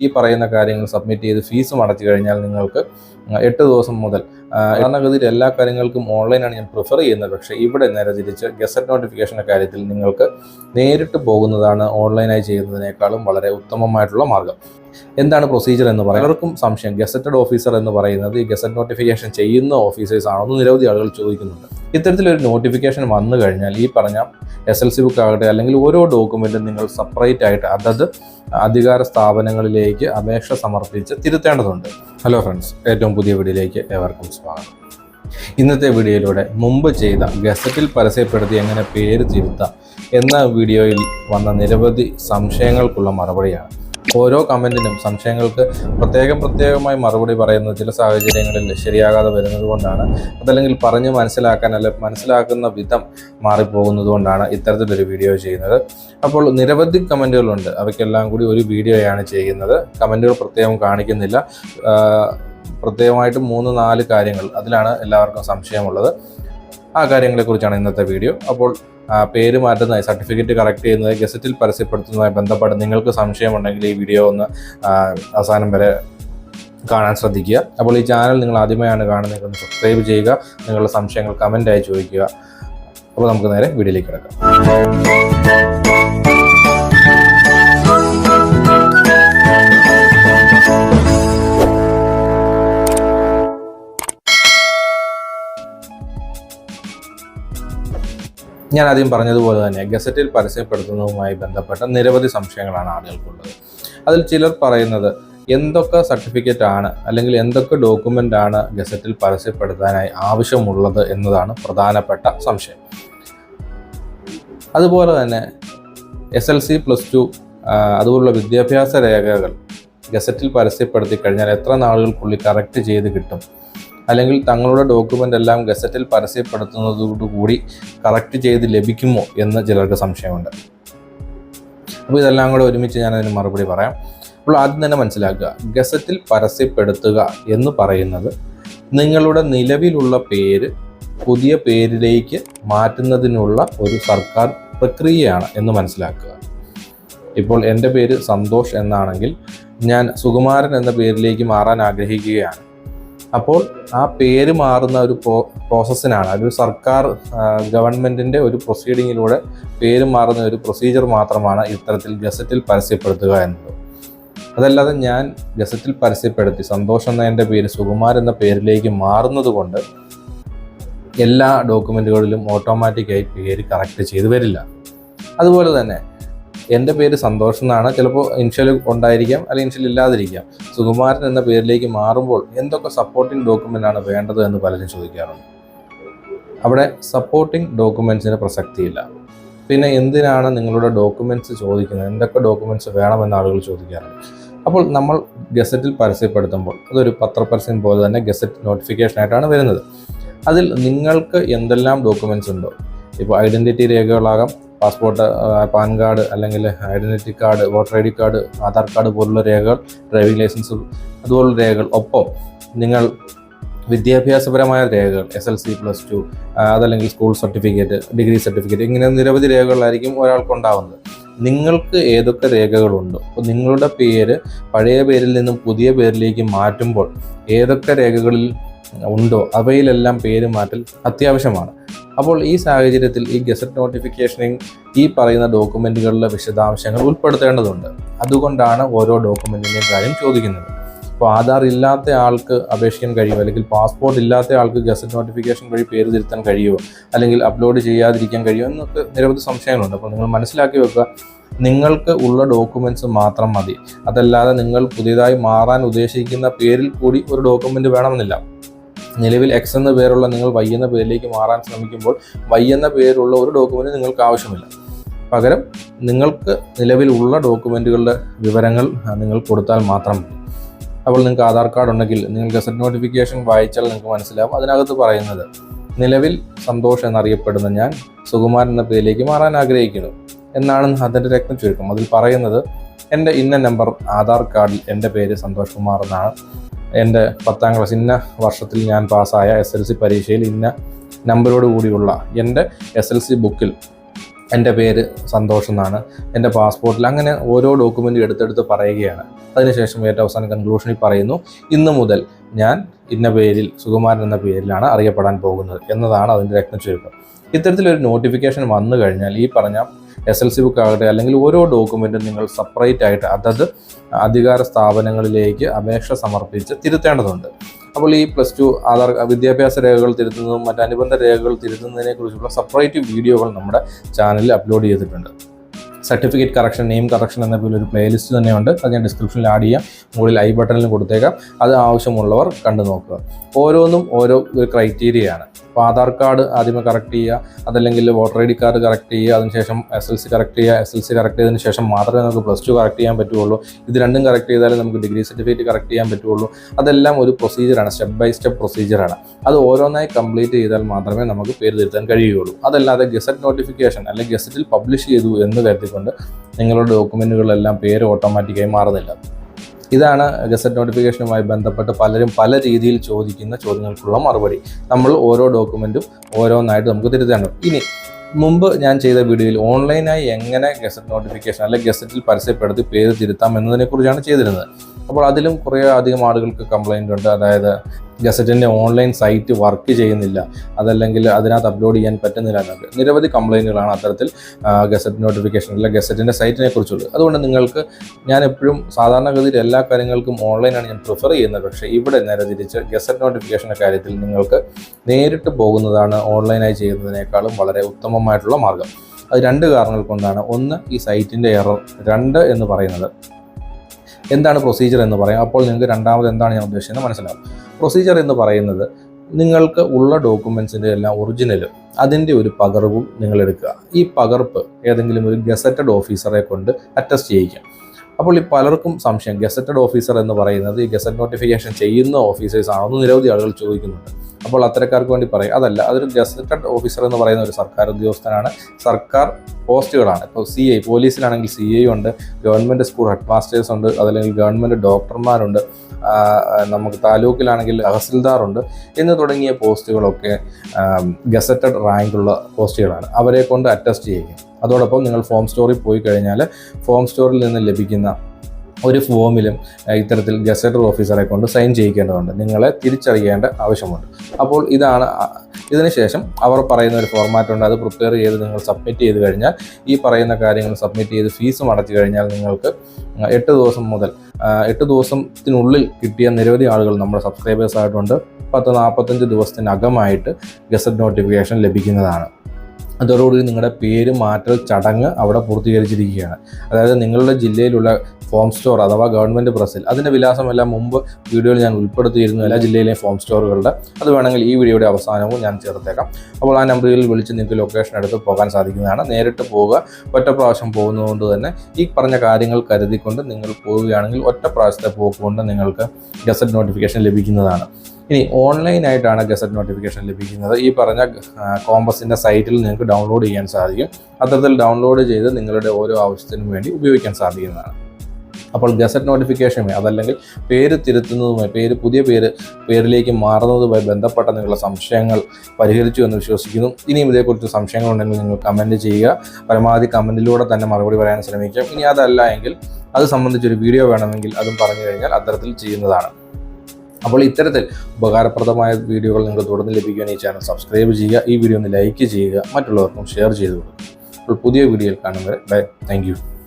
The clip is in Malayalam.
ഈ പറയുന്ന കാര്യങ്ങൾ സബ്മിറ്റ് ചെയ്ത് ഫീസ് അടച്ചു കഴിഞ്ഞാൽ നിങ്ങൾക്ക് എട്ട് ദിവസം മുതൽ ഗതിയിൽ എല്ലാ കാര്യങ്ങൾക്കും ഓൺലൈനാണ് ഞാൻ പ്രിഫർ ചെയ്യുന്നത്. പക്ഷേ ഇവിടെ നേരെ തിരിച്ച് ഗസറ്റ് നോട്ടിഫിക്കേഷന്റെ കാര്യത്തിൽ നിങ്ങൾക്ക് നേരിട്ട് പോകുന്നതാണ് ഓൺലൈനായി ചെയ്യുന്നതിനേക്കാളും വളരെ ഉത്തമമായിട്ടുള്ള മാർഗം. എന്താണ് പ്രൊസീജിയർ എന്ന് പറയുന്നത്? പലർക്കും സംശയം. ഗസറ്റഡ് ഓഫീസർ എന്ന് പറയുന്നത് ഈ ഗസറ്റ് നോട്ടിഫിക്കേഷൻ ചെയ്യുന്ന ഓഫീസേഴ്സ് ആണോ എന്ന് നിരവധി ആളുകൾ ചോദിക്കുന്നുണ്ട്. ഇത്തരത്തിലൊരു നോട്ടിഫിക്കേഷൻ വന്നു കഴിഞ്ഞാൽ ഈ പറഞ്ഞ എസ് എൽ സി ബുക്ക് ആകട്ടെ അല്ലെങ്കിൽ ഓരോ ഡോക്യുമെന്റും നിങ്ങൾ സെപ്പറേറ്റ് ആയിട്ട് അതത് അധികാര സ്ഥാപനങ്ങളിലേക്ക് അപേക്ഷ സമർപ്പിച്ച് തിരുത്തേണ്ടതുണ്ട്. ഹലോ ഫ്രണ്ട്സ് ഏറ്റവും പുതിയ വീഡിയോയിലേക്ക് ഏവർക്കും സ്വാഗതം. ഇന്നത്തെ വീഡിയോയിലൂടെ മുമ്പ് ചെയ്ത ഗസറ്റിൽ പരസ്യപ്പെടുത്തി എങ്ങനെ പേര് തിരുത്താം എന്ന വീഡിയോയിൽ വന്ന നിരവധി സംശയങ്ങൾക്കുള്ള മറുപടിയാണ് ഓരോ കമന്റിനും സംശയങ്ങൾക്ക് പ്രത്യേകം പ്രത്യേകമായി മറുപടി പറയുന്നത് ചില സാഹചര്യങ്ങളിൽ ശരിയാകാതെ വരുന്നത് കൊണ്ടാണ്. അതല്ലെങ്കിൽ പറഞ്ഞ് മനസ്സിലാക്കാൻ അല്ലെ മനസ്സിലാക്കുന്ന വിധം മാറിപ്പോകുന്നത് കൊണ്ടാണ് ഇത്തരത്തിലൊരു വീഡിയോ ചെയ്യുന്നത്. അപ്പോൾ നിരവധി കമന്റുകളുണ്ട് അവയ്ക്കെല്ലാം കൂടി ഒരു വീഡിയോയാണ് ചെയ്യുന്നത്. കമന്റുകൾ പ്രത്യേകം കാണിക്കുന്നില്ല. പ്രത്യേകമായിട്ട് മൂന്ന് നാല് കാര്യങ്ങൾ അതിലാണ് എല്ലാവർക്കും സംശയമുള്ളത്. ആ കാര്യങ്ങളെക്കുറിച്ചാണ് ഇന്നത്തെ വീഡിയോ. അപ്പോൾ പേര് മാറ്റുന്നതായി സർട്ടിഫിക്കറ്റ് കറക്റ്റ് ചെയ്യുന്നത് ഗസറ്റിൽ പരസ്യപ്പെടുത്തുന്നതുമായി ബന്ധപ്പെട്ട് നിങ്ങൾക്ക് സംശയമുണ്ടെങ്കിൽ ഈ വീഡിയോ ഒന്ന് അവസാനം വരെ കാണാൻ ശ്രദ്ധിക്കുക. അപ്പോൾ ഈ ചാനൽ നിങ്ങൾ ആദ്യമായാണ് കാണുന്നത് സബ്സ്ക്രൈബ് ചെയ്യുക. നിങ്ങളുടെ സംശയങ്ങൾ കമന്റായി ചോദിക്കുക. അപ്പോൾ നമുക്ക് നേരെ വീഡിയോയിലേക്ക് കിടക്കാം. ഞാൻ ആദ്യം പറഞ്ഞതുപോലെ തന്നെ ഗസറ്റിൽ പരസ്യപ്പെടുത്തുന്നതുമായി ബന്ധപ്പെട്ട നിരവധി സംശയങ്ങളാണ് ആളുകൾക്കുള്ളത്. അതിൽ ചിലർ പറയുന്നത് എന്തൊക്കെ സർട്ടിഫിക്കറ്റ് ആണ് അല്ലെങ്കിൽ എന്തൊക്കെ ഡോക്യുമെന്റ് ആണ് ഗസറ്റിൽ പരസ്യപ്പെടുത്താനായി ആവശ്യമുള്ളത് എന്നതാണ് പ്രധാനപ്പെട്ട സംശയം. അതുപോലെ തന്നെ S L C plus two അതുപോലുള്ള വിദ്യാഭ്യാസ രേഖകൾ ഗസറ്റിൽ പരസ്യപ്പെടുത്തി കഴിഞ്ഞാൽ എത്ര നാളുകൾക്കുള്ളിൽ കറക്റ്റ് ചെയ്ത് കിട്ടും? അല്ലെങ്കിൽ തങ്ങളുടെ ഡോക്യുമെന്റ് എല്ലാം ഗസറ്റിൽ പരസ്യപ്പെടുത്തുന്നതോടുകൂടി കറക്റ്റ് ചെയ്ത് ലഭിക്കുമോ എന്ന് ചിലർക്ക് സംശയമുണ്ട്. അപ്പോൾ ഇതെല്ലാം കൂടെ ഒരുമിച്ച് ഞാൻ അതിന് മറുപടി പറയാം. അപ്പോൾ ആദ്യം തന്നെ മനസ്സിലാക്കുക ഗസറ്റിൽ പരസ്യപ്പെടുത്തുക എന്ന് പറയുന്നത് നിങ്ങളുടെ നിലവിലുള്ള പേര് പുതിയ പേരിലേക്ക് മാറ്റുന്നതിനുള്ള ഒരു സർക്കാർ പ്രക്രിയയാണ് എന്ന് മനസ്സിലാക്കുക. ഇപ്പോൾ എന്റെ പേര് സന്തോഷ് എന്നാണെങ്കിൽ ഞാൻ സുകുമാരൻ എന്ന പേരിലേക്ക് മാറാൻ ആഗ്രഹിക്കുകയാണ്. അപ്പോൾ ആ പേര് മാറുന്ന ഒരു പ്രോ പ്രോസസ്സിനാണ് അതൊരു സർക്കാർ ഗവൺമെന്റിന്റെ ഒരു പ്രൊസീഡിങ്ങിലൂടെ പേര് മാറുന്ന ഒരു പ്രൊസീജിയർ മാത്രമാണ് ഇത്തരത്തിൽ ഗസറ്റിൽ പരസ്യപ്പെടുത്തുക എന്നത്. അതല്ലാതെ ഞാൻ ഗസറ്റിൽ പരസ്യപ്പെടുത്തി സന്തോഷം എന്ന എന്റെ പേര് സുകുമാർ എന്ന പേരിലേക്ക് മാറുന്നത് കൊണ്ട് എല്ലാ ഡോക്യുമെന്റുകളിലും ഓട്ടോമാറ്റിക്കായി പേര് കറക്റ്റ് ചെയ്ത് വരില്ല. അതുപോലെ തന്നെ എന്റെ പേര് സന്തോഷം എന്നാണ്. ചിലപ്പോൾ ഇൻഷ്യൽ ഉണ്ടായിരിക്കാം അല്ലെങ്കിൽ ഇൻഷ്യൽ ഇല്ലാതിരിക്കാം. സുകുമാരൻ എന്ന പേരിലേക്ക് മാറുമ്പോൾ എന്തൊക്കെ സപ്പോർട്ടിംഗ് ആണ് വേണ്ടത് എന്ന് പലരും ചോദിക്കാറുണ്ട്. അവിടെ സപ്പോർട്ടിംഗ് ഡോക്യുമെൻസിന് പ്രസക്തിയില്ല. പിന്നെ എന്തിനാണ് നിങ്ങളുടെ ഡോക്യുമെന്റ്സ് ചോദിക്കുന്നത്? എന്തൊക്കെ ഡോക്യുമെന്റ്സ് വേണമെന്ന് ആളുകൾ ചോദിക്കാറുണ്ട്. അപ്പോൾ നമ്മൾ ഗസറ്റിൽ പരസ്യപ്പെടുത്തുമ്പോൾ അതൊരു പത്രപരസ്യം പോലെ തന്നെ ഗസറ്റ് നോട്ടിഫിക്കേഷനായിട്ടാണ് വരുന്നത്. അതിൽ നിങ്ങൾക്ക് എന്തെല്ലാം ഡോക്യുമെന്റ്സ് ഉണ്ടോ? ഇപ്പോൾ ഐഡന്റിറ്റി രേഖകളാകാം പാസ്പോർട്ട് പാൻ കാർഡ് അല്ലെങ്കിൽ identity card voter I D card Aadhaar card പോലുള്ള രേഖകൾ ഡ്രൈവിംഗ് ലൈസൻസ് അതുപോലുള്ള രേഖകൾ ഒപ്പം നിങ്ങൾ വിദ്യാഭ്യാസപരമായ രേഖകൾ S L C plus two അതല്ലെങ്കിൽ സ്കൂൾ സർട്ടിഫിക്കറ്റ് ഡിഗ്രി സർട്ടിഫിക്കറ്റ് ഇങ്ങനെ നിരവധി രേഖകളായിരിക്കും ഒരാൾക്ക് ഉണ്ടാവുന്നത് നിങ്ങൾക്ക് ഏതൊക്കെ രേഖകളുണ്ടോ? അപ്പോൾ നിങ്ങളുടെ പേര് പഴയ പേരിൽ നിന്നും പുതിയ പേരിലേക്ക് മാറ്റുമ്പോൾ ഏതൊക്കെ രേഖകളിൽ ഉണ്ടോ? അവയിലെല്ലാം പേര് മാറ്റൽ അത്യാവശ്യമാണ്. അപ്പോൾ ഈ സാഹചര്യത്തിൽ ഈ ഗസറ്റ് നോട്ടിഫിക്കേഷനിൽ ഈ പറയുന്ന ഡോക്യുമെന്റുകളിലെ വിശദാംശങ്ങൾ ഉൾപ്പെടുത്തേണ്ടതുണ്ട്. അതുകൊണ്ടാണ് ഓരോ ഡോക്യുമെന്റിന്റെയും കാര്യം ചോദിക്കുന്നത്. അപ്പോൾ ആധാർ ഇല്ലാത്ത ആൾക്ക് അപേക്ഷിക്കാൻ കഴിയുമോ? അല്ലെങ്കിൽ പാസ്പോർട്ട് ഇല്ലാത്ത ആൾക്ക് ഗസറ്റ് നോട്ടിഫിക്കേഷൻ വഴി പേര് തിരുത്താൻ കഴിയുമോ? അല്ലെങ്കിൽ അപ്ലോഡ് ചെയ്യാതിരിക്കാൻ കഴിയുമോ? എന്നൊക്കെ നിരവധി സംശയങ്ങളുണ്ട്. അപ്പോൾ നിങ്ങൾ മനസ്സിലാക്കി വെക്കുക നിങ്ങൾക്ക് ഉള്ള ഡോക്യുമെന്റ്സ് മാത്രം മതി. അതല്ലാതെ നിങ്ങൾ പുതിയതായി മാറാൻ ഉദ്ദേശിക്കുന്ന പേരിൽ കൂടി ഒരു ഡോക്യുമെന്റ് വേണമെന്നില്ല. നിലവിൽ എക്സ് എന്ന പേരുള്ള നിങ്ങൾ വൈ എന്ന പേരിലേക്ക് മാറാൻ ശ്രമിക്കുമ്പോൾ വൈ എന്ന പേരുള്ള ഒരു ഡോക്യുമെന്റ് നിങ്ങൾക്ക് ആവശ്യമില്ല. പകരം നിങ്ങൾക്ക് നിലവിലുള്ള ഡോക്യുമെന്റുകളുടെ വിവരങ്ങൾ നിങ്ങൾ കൊടുത്താൽ മാത്രം മതി. അപ്പോൾ നിങ്ങൾക്ക് ആധാർ കാർഡ് ഉണ്ടെങ്കിൽ നിങ്ങൾ ഗസറ്റ് നോട്ടിഫിക്കേഷൻ വായിച്ചാൽ നിങ്ങൾക്ക് മനസ്സിലാവും അതിനകത്ത് പറയുന്നത് നിലവിൽ സന്തോഷ് എന്നറിയപ്പെടുന്ന ഞാൻ സുകുമാരൻ എന്ന പേരിലേക്ക് മാറാൻ ആഗ്രഹിക്കുന്നു എന്നാണ് അതിന്റെ രക്തം ചുരുക്കം. അതിൽ പറയുന്നത് എന്റെ ഇന്ന നമ്പർ ആധാർ കാർഡിൽ എന്റെ പേര് സന്തോഷ് കുമാർ എന്നാണ്. എന്റെ പത്താം ക്ലാസ് ഇന്ന വർഷത്തിൽ ഞാൻ പാസ്സായ എസ് എൽ സി പരീക്ഷയിൽ ഇന്ന നമ്പറോട് കൂടിയുള്ള എന്റെ എസ് എൽ സി ബുക്കിൽ എന്റെ പേര് സന്തോഷ് എന്നാണ്. എന്റെ പാസ്പോർട്ടിൽ അങ്ങനെ ഓരോ ഡോക്യുമെന്റ് എടുത്തെടുത്ത് പറയുകയാണ്. അതിനുശേഷം ഏറ്റവും അവസാനം കൺക്ലൂഷനിൽ പറയുന്നു ഇന്ന് മുതൽ ഞാൻ ഇന്ന പേരിൽ സുകുമാരൻ എന്ന പേരിലാണ് അറിയപ്പെടാൻ പോകുന്നത് എന്നതാണ് അതിന്റെ രത്നച്ചുരുക്കം. ഇത്തരത്തിലൊരു നോട്ടിഫിക്കേഷൻ വന്നു കഴിഞ്ഞാൽ ഈ പറഞ്ഞ എസ് എൽ സി ബുക്ക് ആകട്ടെ അല്ലെങ്കിൽ ഓരോ ഡോക്യുമെന്റും നിങ്ങൾ സെപ്പറേറ്റ് ആയിട്ട് അതത് അധികാര സ്ഥാപനങ്ങളിലേക്ക് അപേക്ഷ സമർപ്പിച്ച് തിരുത്തേണ്ടതുണ്ട്. അപ്പോൾ ഈ പ്ലസ് ടു ആധാർ വിദ്യാഭ്യാസ രേഖകൾ തിരുത്തുന്നതും മറ്റ് അനുബന്ധ രേഖകൾ തിരുത്തുന്നതിനെ കുറിച്ചുള്ള സെപ്പറേറ്റ് വീഡിയോകൾ നമ്മുടെ ചാനലിൽ അപ്ലോഡ് ചെയ്തിട്ടുണ്ട്. സർട്ടിഫിക്കറ്റ് കറക്ഷൻ നെയിം കറക്ഷൻ എന്ന പോലെ ഒരു പ്ലേലിസ്റ്റ് തന്നെയുണ്ട്. അത് ഞാൻ ഡിസ്ക്രിപ്ഷനിൽ ആഡ് ചെയ്യാം. മുകളിൽ ഐ ബട്ടണിൽ കൊടുത്തേക്കാം. അത് ആവശ്യമുള്ളവർ കണ്ടു നോക്കുക ഓരോന്നും ഓരോ ക്രൈറ്റീരിയയാണ് അപ്പോൾ ആധാർ കാർഡ് ആദ്യമേ കറക്റ്റ് ചെയ്യുക അതല്ലെങ്കിൽ voter I D card correct ചെയ്യുക അതിനുശേഷം എസ് എൽ സി കറക്റ്റ് ചെയ്യുക എസ് എൽ സി കറക്റ്റ് ചെയ്തതിന് ശേഷം മാത്രമേ നമുക്ക് പ്ലസ് ടു കറക്റ്റ് ചെയ്യാൻ പറ്റുള്ളൂ. ഇത് രണ്ടും കറക്റ്റ് ചെയ്താലേ നമുക്ക് ഡിഗ്രി സർട്ടിഫിക്കറ്റ് കറക്റ്റ് ചെയ്യാൻ പറ്റുള്ളൂ. അതെല്ലാം ഒരു പ്രൊസീജിയറാണ് സ്റ്റെപ്പ് ബൈ സ്റ്റെപ്പ് പ്രൊസീജിയറാണ് അത് ഓരോന്നായി കംപ്ലീറ്റ് ചെയ്താൽ മാത്രമേ നമുക്ക് പേര് തിരുത്താൻ കഴിയുകയുള്ളൂ. അതല്ലാതെ ഗസറ്റ് നോട്ടിഫിക്കേഷൻ അല്ലെങ്കിൽ ഗസറ്റിൽ പബ്ലിഷ് ചെയ്തു എന്ന് കരുതിക്കൊണ്ട് നിങ്ങളുടെ ഡോക്യുമെന്റുകളെല്ലാം പേര് ഓട്ടോമാറ്റിക്കായി മാറുന്നില്ല. ഇതാണ് ഗസറ്റ് നോട്ടിഫിക്കേഷനുമായി ബന്ധപ്പെട്ട് പലരും പല രീതിയിൽ ചോദിക്കുന്ന ചോദ്യങ്ങൾക്കുള്ള മറുപടി. നമ്മൾ ഓരോ ഡോക്യുമെന്റും ഓരോന്നായിട്ട് നമുക്ക് തിരുത്തേണ്ടത് ഇനി മുമ്പ് ഞാൻ ചെയ്ത വീഡിയോയിൽ ഓൺലൈനായി എങ്ങനെ ഗസറ്റ് നോട്ടിഫിക്കേഷൻ അല്ലെങ്കിൽ ഗസറ്റിൽ പരസ്യപ്പെടുത്തി പേര് തിരുത്താം എന്നതിനെക്കുറിച്ചാണ് ചെയ്തിരുന്നത്. അപ്പോൾ അതിലും കുറേ അധികം ആളുകൾക്ക് കംപ്ലൈന്റ് ഉണ്ട്. അതായത് ഗസറ്റിന്റെ ഓൺലൈൻ സൈറ്റ് വർക്ക് ചെയ്യുന്നില്ല. അതല്ലെങ്കിൽ അതിനകത്ത് അപ്ലോഡ് ചെയ്യാൻ പറ്റുന്നില്ല എന്നൊക്കെ നിരവധി കംപ്ലൈന്റുകളാണ് അത്തരത്തിൽ ഗസറ്റ് നോട്ടിഫിക്കേഷൻ അല്ലെങ്കിൽ ഗസറ്റിന്റെ സൈറ്റിനെ കുറിച്ചുള്ളത്. അതുകൊണ്ട് നിങ്ങൾക്ക് ഞാൻ എപ്പോഴും സാധാരണഗതിയിൽ എല്ലാ കാര്യങ്ങൾക്കും ഓൺലൈനാണ് ഞാൻ പ്രിഫർ ചെയ്യുന്നത്. പക്ഷേ ഇവിടെ നേരെ തിരിച്ച് ഗസറ്റ് നോട്ടിഫിക്കേഷന്റെ കാര്യത്തിൽ നിങ്ങൾക്ക് നേരിട്ട് പോകുന്നതാണ് ഓൺലൈനായി ചെയ്യുന്നതിനേക്കാളും വളരെ ഉത്തമമായിട്ടുള്ള മാർഗം. അത് രണ്ട് കാരണങ്ങൾ കൊണ്ടാണ്. ഒന്ന് ഈ സൈറ്റിന്റെ എറർ രണ്ട് എന്ന് പറയുന്നത് എന്താണ് പ്രൊസീജിയർ എന്ന് പറയാം. അപ്പോൾ നിങ്ങൾക്ക് രണ്ടാമത് എന്താണ് ഞാൻ ഉദ്ദേശിക്കുന്നത് മനസ്സിലാവും. പ്രൊസീജിയർ എന്ന് പറയുന്നത് നിങ്ങൾക്ക് ഉള്ള ഡോക്യുമെൻസിന്റെ എല്ലാം ഒറിജിനലും അതിന്റെ ഒരു പകർവും നിങ്ങൾ എടുക്കുക. ഈ പകർപ്പ് ഏതെങ്കിലും ഒരു ഗസറ്റഡ് ഓഫീസറെ കൊണ്ട് അറ്റസ്റ്റ് ചെയ്യിക്കാം. അപ്പോൾ ഈ പലർക്കും സംശയം. ഗസറ്റഡ് ഓഫീസർ എന്ന് പറയുന്നത് ഈ ഗസറ്റ് നോട്ടിഫിക്കേഷൻ ചെയ്യുന്ന ഓഫീസേഴ്സ് ആണോ എന്ന് നിരവധി ആളുകൾ ചോദിക്കുന്നുണ്ട്. അപ്പോൾ അത്തരക്കാർക്ക് വേണ്ടി പറയും. അതല്ല അതൊരു ഗസറ്റഡ് ഓഫീസർ എന്ന് പറയുന്ന ഒരു സർക്കാർ ഉദ്യോഗസ്ഥനാണ്. സർക്കാർ പോസ്റ്റുകളാണ്. ഇപ്പോൾ സി ഐ പോലീസിലാണെങ്കിൽ സി ഐ ഉണ്ട് ഗവൺമെന്റ് സ്കൂൾ ഹെഡ് മാസ്റ്റേഴ്സ് ഉണ്ട് അതല്ലെങ്കിൽ ഗവൺമെന്റ് ഡോക്ടർമാരുണ്ട് നമുക്ക് താലൂക്കിലാണെങ്കിൽ തഹസിൽദാറുണ്ട് എന്ന് തുടങ്ങിയ പോസ്റ്റുകളൊക്കെ ഗസറ്റഡ് റാങ്കുള്ള പോസ്റ്റുകളാണ്. അവരെ കൊണ്ട് അറ്റസ്റ്റ് ചെയ്യുക. അതോടൊപ്പം നിങ്ങൾ ഫോം സ്റ്റോറിൽ പോയി കഴിഞ്ഞാൽ ഫോം സ്റ്റോറിൽ നിന്ന് ലഭിക്കുന്ന ഒരു ഫോമിലും ഇത്തരത്തിൽ ഗസറ്റർ ഓഫീസറെ കൊണ്ട് സൈൻ ചെയ്യിക്കേണ്ടതുണ്ട്. നിങ്ങളെ തിരിച്ചറിയേണ്ട ആവശ്യമുണ്ട്. അപ്പോൾ ഇതാണ് ഇതിനുശേഷം അവർ പറയുന്ന ഒരു ഫോർമാറ്റ് ഉണ്ട്. അത് പ്രിപ്പയർ ചെയ്ത് നിങ്ങൾ സബ്മിറ്റ് ചെയ്ത് കഴിഞ്ഞാൽ ഈ പറയുന്ന കാര്യങ്ങൾ സബ്മിറ്റ് ചെയ്ത് ഫീസും അടച്ചു കഴിഞ്ഞാൽ നിങ്ങൾക്ക് എട്ട് ദിവസം മുതൽ എട്ട് ദിവസത്തിനുള്ളിൽ കിട്ടിയ നിരവധി ആളുകൾ നമ്മുടെ സബ്സ്ക്രൈബേഴ്സ് ആയിട്ടുണ്ട്. പത്ത് നാൽപ്പത്തഞ്ച് ദിവസത്തിനകമായിട്ട് ഗസറ്റ് നോട്ടിഫിക്കേഷൻ ലഭിക്കുന്നതാണ്. അതോടുകൂടി നിങ്ങളുടെ പേര് മാറ്റൽ ചടങ്ങ് അവിടെ പൂർത്തീകരിച്ചിരിക്കുകയാണ്. അതായത് നിങ്ങളുടെ ജില്ലയിലുള്ള ഫോം സ്റ്റോർ അഥവാ ഗവൺമെന്റ് പ്രസിൽ അതിന്റെ വിലാസമെല്ലാം മുമ്പ് വീഡിയോയിൽ ഞാൻ ഉൾപ്പെടുത്തിയിരുന്നു. എല്ലാ ജില്ലയിലെയും ഫോം സ്റ്റോറുകളുടെ അത് വേണമെങ്കിൽ ഈ വീഡിയോയുടെ അവസാനവും ഞാൻ ചേർത്തേക്കാം. അപ്പോൾ ആ നമ്പറിൽ വിളിച്ച് നിങ്ങൾക്ക് ലൊക്കേഷൻ എടുത്ത് പോകാൻ സാധിക്കുന്നതാണ്. നേരിട്ട് പോവുക ഒറ്റ പ്രാവശ്യം പോകുന്നതുകൊണ്ട് തന്നെ ഈ പറഞ്ഞ കാര്യങ്ങൾ കരുതിക്കൊണ്ട് നിങ്ങൾ പോവുകയാണെങ്കിൽ ഒറ്റ പ്രാവശ്യത്തെ പോക്കുകൊണ്ട് നിങ്ങൾക്ക് ഗസറ്റ് നോട്ടിഫിക്കേഷൻ ലഭിക്കുന്നതാണ്. ഇനി ഓൺലൈനായിട്ടാണ് ഗസറ്റ് നോട്ടിഫിക്കേഷൻ ലഭിക്കുന്നത്. ഈ പറഞ്ഞ കോമ്പസിന്റെ സൈറ്റിൽ നിങ്ങൾക്ക് ഡൗൺലോഡ് ചെയ്യാൻ സാധിക്കും. അത്തരത്തിൽ ഡൗൺലോഡ് ചെയ്ത് നിങ്ങളുടെ ഓരോ ആവശ്യത്തിനും വേണ്ടി ഉപയോഗിക്കാൻ സാധിക്കുന്നതാണ്. അപ്പോൾ ഗസറ്റ് നോട്ടിഫിക്കേഷനുമായി അതല്ലെങ്കിൽ പേര് തിരുത്തുന്നതുമായി പേര് പുതിയ പേര് പേരിലേക്ക് മാറുന്നതുമായി ബന്ധപ്പെട്ട നിങ്ങളുടെ സംശയങ്ങൾ പരിഹരിച്ചു എന്ന് വിശ്വസിക്കുന്നു. ഇനിയും ഇതേക്കുറിച്ച് സംശയങ്ങളുണ്ടെങ്കിൽ നിങ്ങൾ കമന്റ് ചെയ്യുക. പരമാവധി കമന്റിലൂടെ തന്നെ മറുപടി പറയാൻ ശ്രമിക്കാം. ഇനി അതല്ല എങ്കിൽ അത് സംബന്ധിച്ചൊരു വീഡിയോ വേണമെങ്കിൽ അതും പറഞ്ഞു കഴിഞ്ഞാൽ അത്തരത്തിൽ ചെയ്യുന്നതാണ്. അപ്പോൾ ഇത്തരത്തിൽ ഉപകാരപ്രദമായ വീഡിയോകൾ നിങ്ങൾക്ക് തുടർന്ന് ലഭിക്കുവാൻ ഈ ചാനൽ സബ്സ്ക്രൈബ് ചെയ്യുക ഈ വീഡിയോ ഒന്ന് ലൈക്ക് ചെയ്യുക മറ്റുള്ളവർക്കും ഷെയർ ചെയ്ത് കൊടുക്കുക. അപ്പോൾ പുതിയ വീഡിയോയിൽ കാണുന്നവരെ ബൈ താങ്ക്